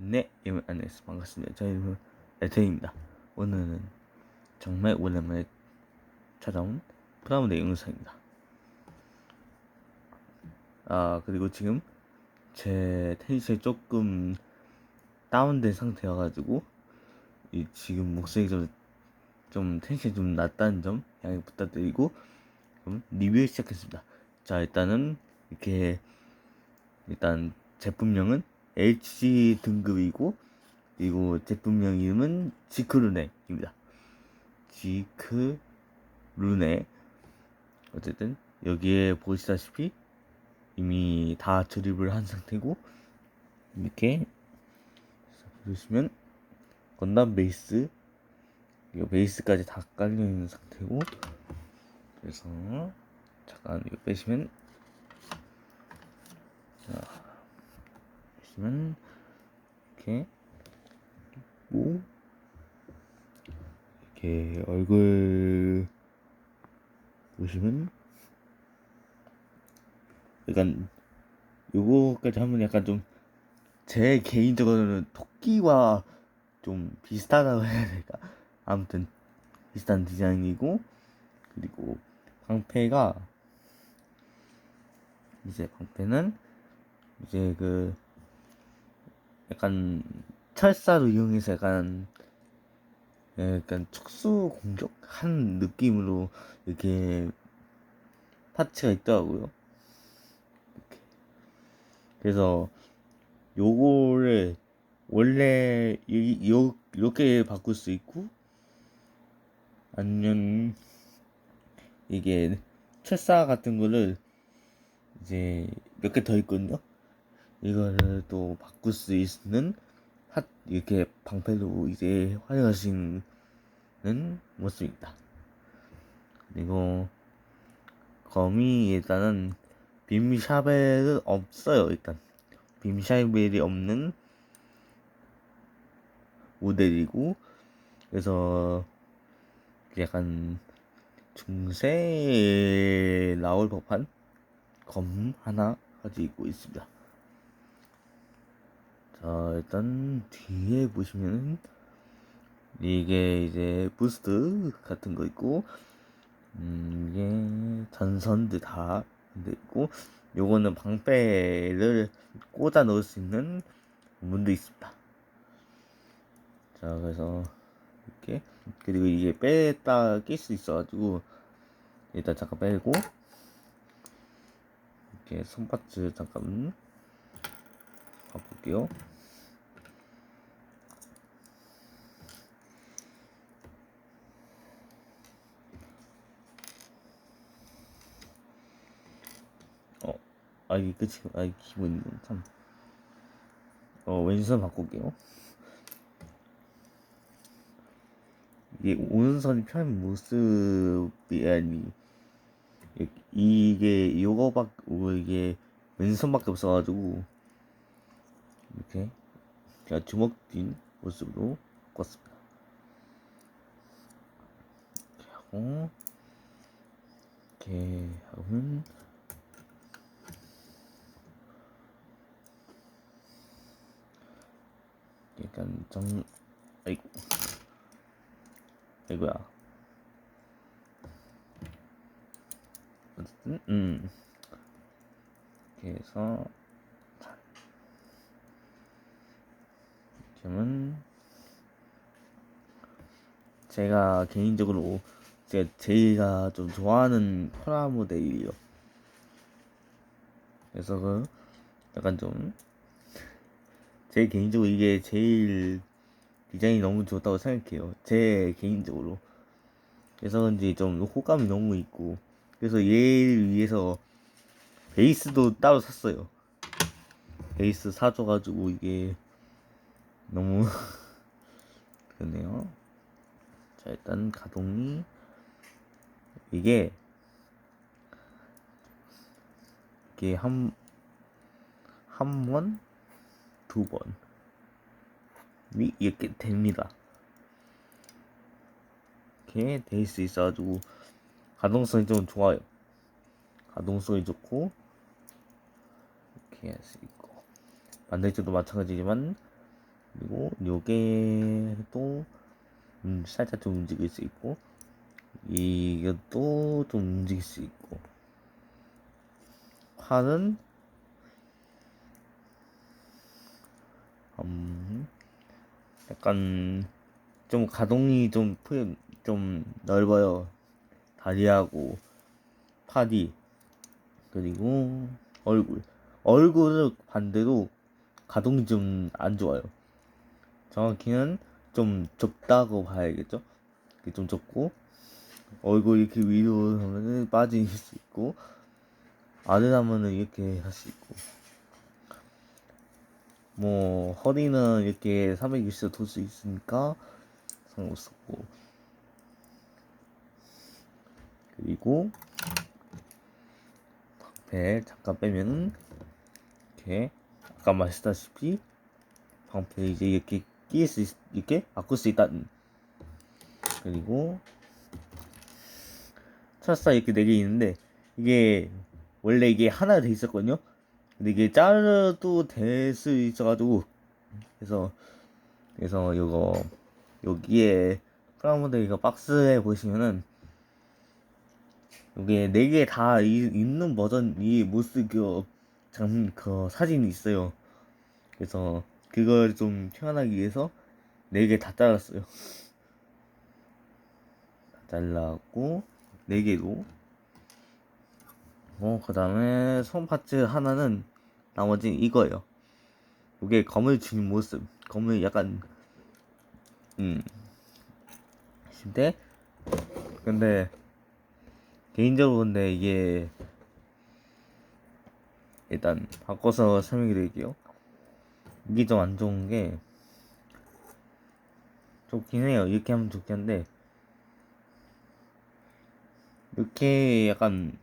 네, 여러분 안녕하세요. 반갑습니다. 저희는 에테입니다. 오늘은 정말 오랜만에 찾아온 프라모델 영상입니다. 아, 그리고 지금 제 텐션이 조금 다운된 상태여가지고 이 지금 목소리 좀, 좀 텐션이 좀 낮다는 점 양해 부탁드리고 그럼 리뷰 시작했습니다. 자, 일단은 이렇게 일단 제품명은 HG 등급이고 그리고 제품명 이름은 지크루네입니다. 지크루네 어쨌든 여기에 보시다시피 이미 다 조립을 한 상태고 이렇게 보시면 건담 베이스 이거 베이스까지 다 깔려 있는 상태고 그래서 잠깐 이거 빼시면 자 보시면 이렇게 뭐 이렇게 얼굴 보시면 약간 요거까지 하면 약간 좀 제 개인적으로는 토끼와 좀 비슷하다고 해야 될까? 아무튼 비슷한 디자인이고 그리고 방패가 이제 방패는 이제 그 약간 철사로 이용해서 약간 약간 특수 공격한 느낌으로 이렇게 파츠가 있더라고요. 그래서 요거를 원래 이, 요, 이렇게 바꿀 수 있고 아니면 이게 철사 같은 거를 이제 몇 개 더 있거든요. 이거를 또 바꿀 수 있는 핫 이렇게 방패로 이제 활용할 수 있는 모습입니다. 그리고 검이 일단은 빔 샤벨은 없어요. 일단 빔 샤벨이 없는 모델이고 그래서 약간 중세 나올 법한 검 하나 가지고 있습니다. 자, 일단 뒤에 보시면은 이게 이제 부스트 같은 거 있고 음, 이게 전선들 다 있고 요거는 방패를 꽂아 넣을 수 있는 문도 있습니다. 자, 그래서 이렇게 그리고 이게 뺐다 낄 수 있어 가지고 일단 잠깐 빼고 이렇게 손바츠 잠깐 바꿀게요. 어, 아 이게 끝이 아 기분이 참. 어 왼손 바꿀게요. 이게 오른손이 편한 모습이 아니 이게 요거밖 이게 왼손밖에 없어가지고 이렇게 제가 주먹 쥔 모습으로 바꿨습니다. 이렇게 하고 이렇게 하면 약간 정 아이고 아이고야 어쨌든 음 이렇게 해서 지금은 제가 개인적으로 제가 좀 좋아하는 프라 모델이에요. 그래서 그 약간 좀 제 개인적으로 이게 제일 디자인이 너무 좋다고 생각해요. 제 개인적으로. 그래서 그런지 좀 호감이 너무 있고 그래서 얘를 위해서 베이스도 따로 샀어요. 베이스 사줘가지고 이게 너무 그러네요. 자 일단 가동이 이게 이게 한 한 번, 두 번이 이렇게 됩니다. 이렇게 돼 있어 있어가지고 가동성이 좀 좋아요. 가동성이 좋고 이렇게 할 수 있고 반대쪽도 마찬가지지만 그리고 요게도 음, 살짝 좀 움직일 수 있고 이것도 좀 움직일 수 있고 팔은 음, 약간 좀 가동이 좀, 프- 좀 넓어요. 다리하고 팔이 그리고 얼굴 얼굴은 반대로 가동이 좀 안 좋아요. 정확히는 좀 좁다고 봐야겠죠? 좀 좁고 얼굴 이렇게 위로 하면은 빠질 수 있고 아래 하면은 이렇게 할 수 있고 뭐 허리는 이렇게 360도 돌 수 있으니까 상관없었고 그리고 방패 잠깐 빼면은 이렇게 아까 말했다시피 방패 이제 이렇게 끼일 수 있, 이렇게 바꿀 수 있다는 그리고 철사 이렇게 네 개 있는데 이게 원래 이게 하나 돼 있었거든요 근데 이게 자르도 될 수 있어가지고 그래서 그래서 이거 여기에 프라모델 이거 박스에 보시면은 이게 네개 다 있는 버전이 못쓰고 장그 사진이 있어요. 그래서 그걸 좀 표현하기 위해서 네 개 다 잘랐어요. 다 잘랐고 네 개로 어, 그 다음에 손 파츠 하나는 나머지 이거예요. 이게 검을 쥐는 모습. 검을 약간, 음, 근데, 근데, 개인적으로 근데 이게, 일단, 바꿔서 설명해 드릴게요. 이게 좀 안 좋은 게, 좋긴 해요. 이렇게 하면 좋긴 한데, 이렇게 약간,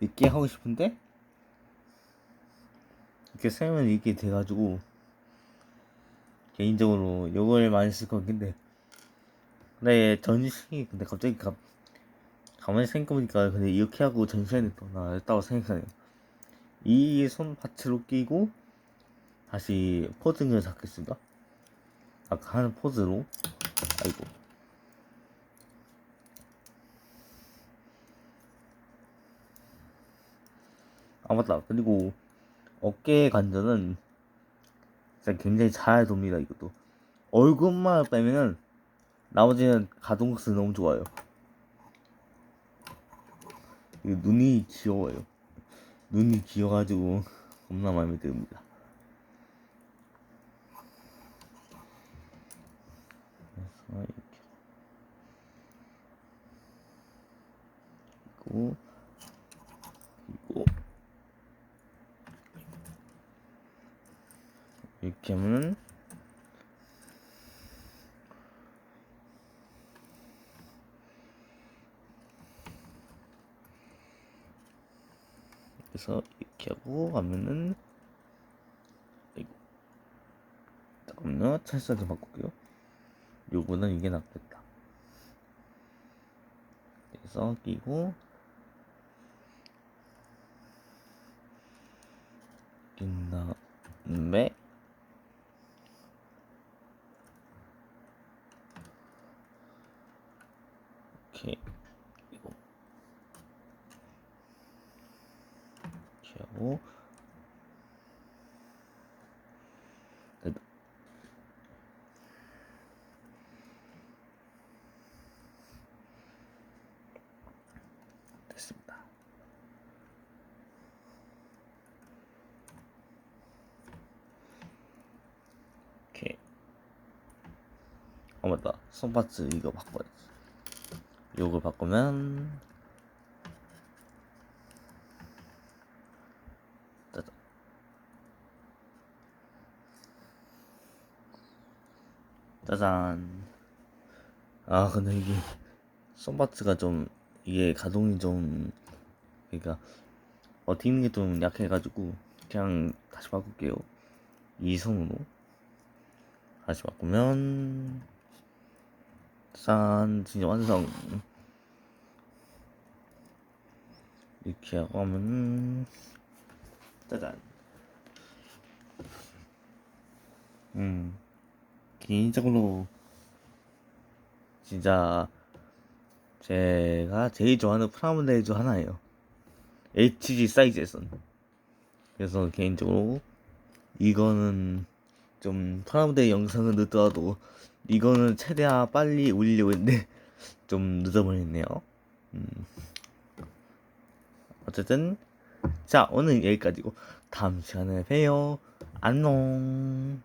이렇게 하고 싶은데 이렇게 세면 이렇게 돼가지고 개인적으로 이걸 많이 쓸것 같긴 데 근데 전시 근데 갑자기 가, 가만히 생각해보니까 근데 이렇게 하고 전시하는 더 나았다고 생각하네요 이 손 파츠로 끼고 다시 포즈를 잡겠습니다. 아까 하는 포즈로. 아이고. 아 맞다. 그리고 어깨 관절은 진짜 굉장히 잘 돕니다 이것도. 얼굴만 빼면은 나머지는 가동스 너무 좋아요. 눈이 귀여워요. 눈이 귀여가지고 겁나 마음에 듭니다 그래서 이렇게 그리고 그리고 이렇게 하면은 그래서 이렇게 하고 하면은 아이고. 잠깐만요. 철사 좀 바꿀게요. 요거는 이게 낫겠다. 그래서 끼고 낀 다음에 이렇게 이거. 이렇게 하고. 어 맞다. 손파츠 이거 바꿔야지 요걸 바꾸면 짜잔. 아 근데 이게 손파츠가 좀 이게 가동이 좀 그러니까 버티는 게 좀 약해가지고 그냥 다시 바꿀게요. 이 손으로 다시 바꾸면 짠 진짜 완성 이렇게 하고 하면 짜잔 음 개인적으로 진짜 제가 제일 좋아하는 프라모델 중 하나예요. HG 사이즈에선. 그래서 개인적으로 이거는 좀 프라모델 영상을 늦더라도 이거는 최대한 빨리 올리려고 했는데 좀 늦어버렸네요. 음. 어쨌든 자 오늘 여기까지고 다음 시간에 봬요. 안녕.